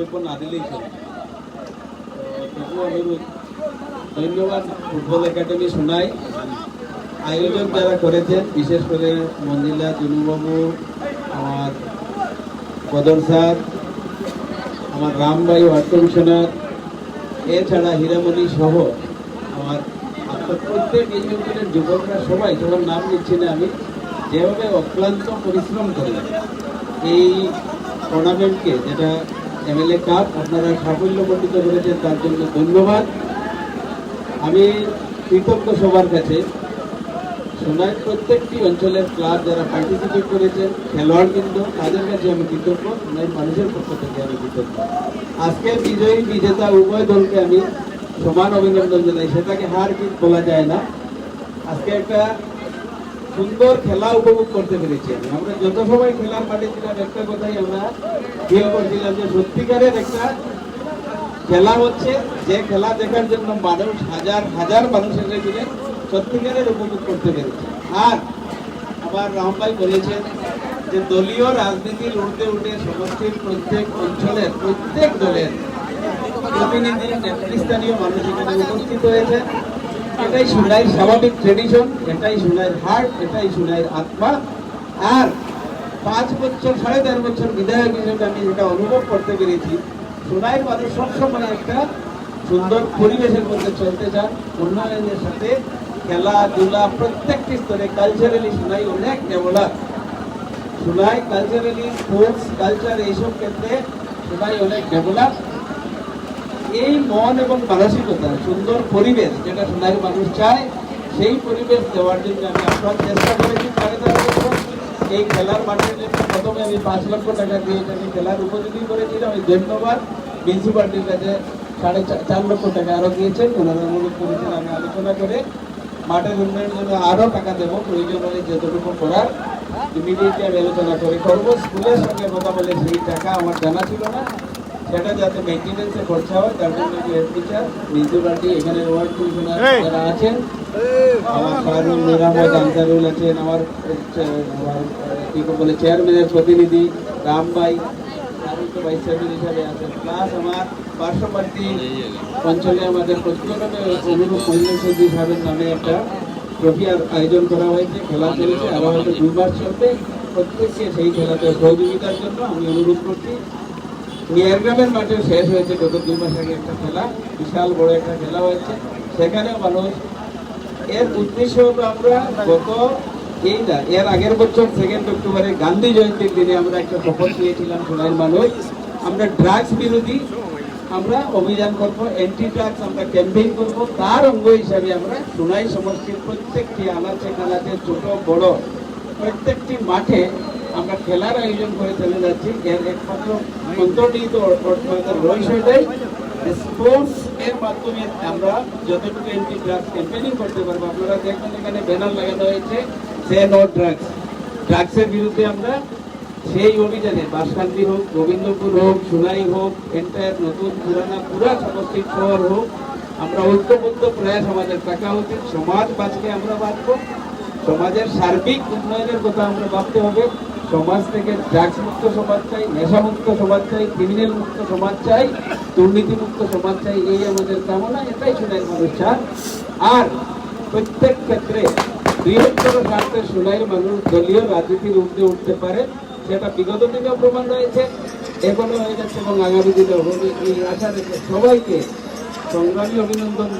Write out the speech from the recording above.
বক্তব্য না দিলেই চলে। তো তবুও অনুরোধ, ধন্যবাদ ফুটবল একাডেমি শোনাই। আয়োজন যারা করেছেন, বিশেষ করে মঞ্জিলা জুনুবাবু আমার বদর স্যার, আমার রামবাই ওয়ার্ড কমিশনার, এছাড়া হীরামণি সহ আমার প্রত্যেক অঞ্চলের যুবকরা সবাই সবার নাম নিচ্ছি না আমি, যেভাবে অক্লান্ত পরিশ্রম করে, এই টুর্নামেন্টকে যেটা এমএলএ কাপ, আপনারা সাফল্য সাফল্যমণ্ডিত করেছেন, তার জন্য ধন্যবাদ। আমি কৃতজ্ঞ সবার কাছে। সোনার প্রত্যেকটি অঞ্চলের ক্লাব যারা পার্টিসিপেট করেছেন খেলোয়াড় কিন্তু, তাদের কাছে আমি কৃতজ্ঞ সোনার মানুষের পক্ষ থেকে আমি কৃতজ্ঞ। আজকের বিজয়ী, বিজেতা উভয় দলকে আমি সমান অভিনন্দন জানাই। সেটাকে হার জিত বলা যায় না। আজকে একটা সুন্দর খেলা উপভোগ করতে পেরেছি আমি। আমরা যত সময় খেলার মাঠে ছিলাম, একটা কথাই আমরা ফিল করছিলাম যে সত্যিকারের একটা খেলা হচ্ছে, যে খেলা দেখার জন্য মানুষ হাজার হাজার মানুষ এসেছিলেন সত্যিকারের উপভোগ করতে পেরেছে। আর আবার রামভাই বলেছেন যে দলীয় রাজনীতির উঠতে উঠে সমষ্টির প্রত্যেক অঞ্চলের, প্রত্যেক দলের প্রতিনিধি নেতৃস্থানীয় মানুষ এখানে উপস্থিত হয়েছে। এটাই সোনাইয়ের স্বাভাবিক ট্রেডিশন এটাই সোনাইয়ের হার্ট এটাই সোনাইয়ের আত্মা। আর পাঁচ বছর, সাড়ে দেড় বছর বিধায়ক হিসেবে আমি যেটা অনুভব করতে পেরেছি, সোনাইয়ের মানুষ সবসময় একটা সুন্দর পরিবেশের মধ্যে চলতে চান উন্নয়নের সাথে খেলাধুলা, প্রত্যেকটি স্তরে কালচারালি সোনাই অনেক develop Sonai culturally sports culture এইসব ক্ষেত্রে সোনাই অনেক ডেভেলপ এই মন এবং মানসিকতা, সুন্দর পরিবেশ যেটা সোনাই মানুষ চায়, সেই পরিবেশ দেওয়ার জন্য আমি আপনার চেষ্টা করেছি। এই খেলার মাঠের জন্য প্রথমে আমি পাঁচ লক্ষ টাকা দিয়ে আমি খেলার উপযোগী করেছিলাম আমি ধন্যবাদ। মিউনিসিপালিটির কাছে সাড়ে চার লক্ষ টাকা আরও দিয়েছেন, ওনারা অনুরোধ করেছেন আমি আলোচনা করে মাঠের উন্নয়নের জন্য আরও টাকা দেবো, প্রয়োজন হলে যতটুকু করার ইমিডিয়েটলি আমি আলোচনা করে করব। স্কুলের সঙ্গে কথা বলে সেই টাকা আমার জানা ছিল না। সেটা যাতে মেনটেনেন্সে খরচা হয় তার জন্য যে টিচার মিউনিসিপালিটি এখানে ওয়ার্ড কমিশনার যারা আছেন আমার শাহরুল নিরাময় আনসারুল আছেন আমার কি বলে চেয়ারম্যানের প্রতিনিধি ভাইস চেয়ারম্যান হিসাবে আছেন। প্লাস আমার পার্শ্ববর্তী অঞ্চলে আমাদের প্রত্যেকভাবে অনুরূপ মহিলা সচিব সাহেবের নামে একটা আয়োজন করা হয়েছে খেলা চলেছে। আবার হয়তো চলবে। প্রত্যেককে সেই খেলাতে সহযোগিতার জন্য আমি অনুরোধ করছি। মিয়ারগ্রামের মাঠে শেষ হয়েছে, গত দুই মাস আগে একটা খেলা, বিশাল বড় একটা খেলা হয়েছে। সেখানেও মানুষ, এর উদ্দেশ্য হলো আমরা গত এই না এর আগের বছর সেকেন্ড অক্টোবরে গান্ধী জয়ন্তীর দিনে আমরা একটা শপথ নিয়েছিলাম সোনাইয়ের মানুষ আমরা ড্রাগস বিরোধী, আমরা অভিযান করব অ্যান্টি ড্রাগস আমরা ক্যাম্পেইন করব। তার অঙ্গ হিসাবে আমরা সোনাই সমষ্টির প্রত্যেকটি আনাচে কানাচে ছোট বড় প্রত্যেকটি মাঠে আমরা খেলার আয়োজন করে চলে যাচ্ছি। এর একমাত্র অন্তর্নিহিত অর্থনৈতিক রহস্যটাই স্পোর্টস এর মাধ্যমে আমরা যতটুকু এন্টি ড্রাগস ক্যাম্পেইনিং করতে পারব, আপনারা দেখবেন এখানে ব্যানার লাগানো হয়েছে সে নো ড্রাগস ড্রাগসের বিরুদ্ধে আমরা সেই অভিযানে বাসকান্দি হোক, গোবিন্দপুর হোক, সুনাই হোক, এন্টায়ার নতুন, পুরানা, পুরা সমষ্টির শহর হোক, আমরা ঐক্যবদ্ধ প্রয়াস আমাদের থাকা উচিত সমাজ বাঁচকে আমরা বাঁচবো, সমাজের সার্বিক উন্নয়নের কথা আমরা ভাবতে হবে। সমাজ থেকে ড্রাগস মুক্ত সমাজ চাই নেশা মুক্ত সমাজ চাই ক্রিমিনাল মুক্ত সমাজ চাই দুর্নীতি মুক্ত সমাজ চাই, এই আমাদের কামনা, এটাই সোনাই মানুষ চান। আর প্রত্যেক ক্ষেত্রে বৃহত্তর স্বার্থে সোনাইয়ের মানুষ দলীয় রাজনীতির উঠতে উঠতে পারে, সেটা বিগত দিনেও প্রমাণ রয়েছে, এখনও হয়ে যাচ্ছে এবং আগামী দিনেও হবে। এই আশা রেখে সবাইকে সংগ্রামী অভিনন্দন